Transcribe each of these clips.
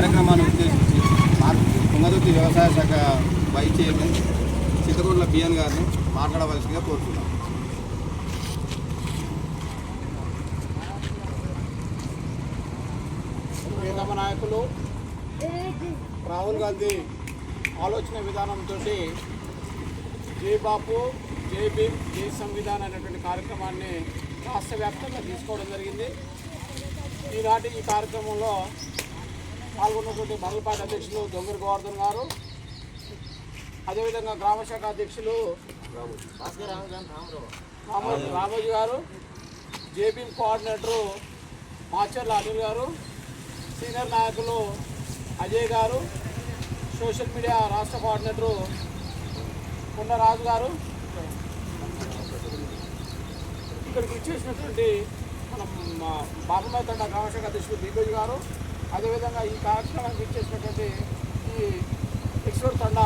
కార్యక్రమాన్ని ఉద్దేశించి తుంగతుర్తి వ్యవసాయ శాఖ వైస్ చైర్మన్ చిత్తగూడల బిఎన్ గారిని మాట్లాడవలసిందిగా కోరుతున్నాం. ప్రియతమ నాయకులు రాహుల్ గాంధీ ఆలోచన విధానంతో జై బాపు జై భీమ్ జై సంవిధాన్ అనేటువంటి కార్యక్రమాన్ని రాష్ట్ర వ్యాప్తంగా తీసుకోవడం జరిగింది. ఈనాటి ఈ కార్యక్రమంలో పాల్గొన్నటువంటి మంగళపాటి అధ్యక్షులు దొంగర గోవర్ధన్ గారు. అదేవిధంగా గ్రామ శాఖ అధ్యక్షులు రామోజీ రామోజీ గారు జేబీ కోఆర్డినేటరు మాచర్ల అనిల్ గారు సీనియర్ నాయకులు అజయ్ గారు సోషల్ మీడియా రాష్ట్ర కోఆర్డినేటరు కొండరాజు గారు. ఇక్కడికి ఇచ్చేసినటువంటి మనం బాబుమాయ తండ గ్రామశాఖ అధ్యక్షుడు దీపేజ్ గారు అదేవిధంగా ఈ కార్యక్రమానికి ఇచ్చేసినటువంటి ఈ ఎక్స్పోర్ట్ తండ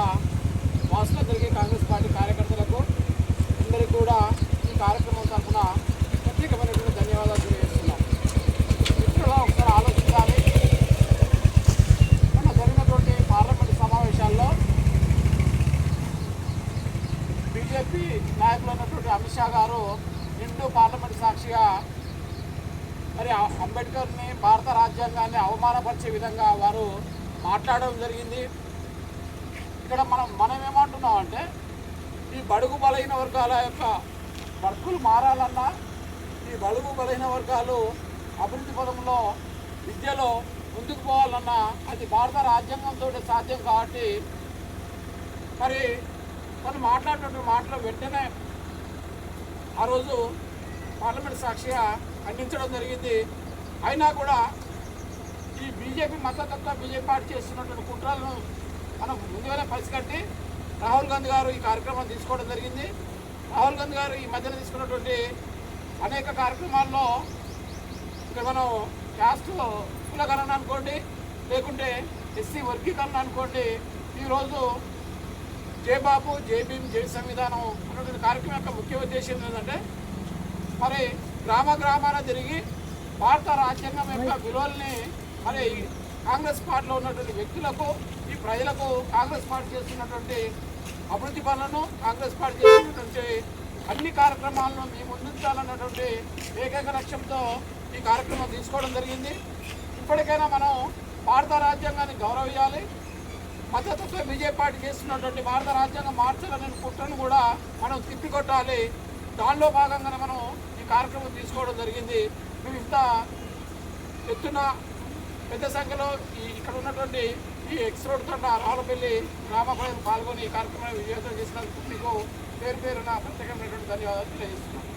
జరిగే కాంగ్రెస్ పార్టీ కార్యకర్తలకు అందరికీ కూడా ఈ కార్యక్రమం తరఫున ప్రత్యేకమైనటువంటి ధన్యవాదాలు తెలియజేస్తున్నాం. మిత్రులు ఒకసారి ఆలోచించాలి. మొన్న జరిగినటువంటి పార్లమెంట్ సమావేశాల్లో బీజేపీ నాయకులు ఉన్నటువంటి అమిత్ షా గారు నిండు పార్లమెంట్ సాక్షిగా మరి అంబేద్కర్ని భారత రాజ్యాంగాన్ని అవమానపరిచే విధంగా వారు మాట్లాడడం జరిగింది. ఇక్కడ మనం మనం ఏమంటున్నాం అంటే ఈ బడుగు బలహీన వర్గాల యొక్క బతుకులు మారాలన్నా ఈ బడుగు బలహీన వర్గాలు అభివృద్ధి పదంలో విద్యలో ముందుకు పోవాలన్నా అది భారత రాజ్యాంగంతో సాధ్యం కాబట్టి మరి మనం మాట్లాడినటువంటి మాటలు వెంటనే ఆ రోజు పార్లమెంట్ సాక్షిగా ఖండించడం జరిగింది. అయినా కూడా ఈ బీజేపీ మద్దతత్వ బీజేపీ పార్టీ చేస్తున్నటువంటి కుట్రలను మనం ముందుగానే పసిగట్టి రాహుల్ గాంధీ గారు ఈ కార్యక్రమం తీసుకోవడం జరిగింది. రాహుల్ గాంధీ గారు ఈ మధ్యన తీసుకున్నటువంటి అనేక కార్యక్రమాల్లో ఇక్కడ మనం క్యాస్ట్ కులకరణ అనుకోండి లేకుంటే ఎస్సీ వర్గీకరణ అనుకోండి ఈరోజు జై బాబు జై జై సంవిధానం అన్నటువంటి కార్యక్రమం యొక్క ముఖ్య ఉద్దేశం ఏంటంటే మరి గ్రామ గ్రామాన తిరిగి భారత రాజ్యాంగం యొక్క విలువల్ని మరి కాంగ్రెస్ పార్టీలో ఉన్నటువంటి వ్యక్తులకు ఈ ప్రజలకు కాంగ్రెస్ పార్టీ చేస్తున్నటువంటి అభివృద్ధి పనులను కాంగ్రెస్ పార్టీ చేస్తున్నటువంటి అన్ని కార్యక్రమాలను మీ ముందుంచాలన్నటువంటి ఏకైక లక్ష్యంతో ఈ కార్యక్రమం తీసుకోవడం జరిగింది. ఇప్పటికైనా మనం భారత రాజ్యాంగాన్ని గౌరవించాలి. మద్దతుతో బీజేపీ పార్టీ చేస్తున్నటువంటి భారత రాజ్యాంగం మార్చాలనే కుట్రను కూడా మనం తిప్పికొట్టాలి. దానిలో భాగంగానే మనం ఈ కార్యక్రమం తీసుకోవడం జరిగింది. మేము ఇంత ఎత్తున పెద్ద సంఖ్యలో ఈ ఇక్కడ ఉన్నటువంటి ఈ ఎక్స్ రోడ్ తండ రావులపల్లి గ్రామ ప్రజలు పాల్గొని ఈ కార్యక్రమాన్ని విజయవంతం చేసినందుకు మీకు పేరు పేరున ప్రత్యేకమైనటువంటి ధన్యవాదాలు తెలియజేస్తున్నాను.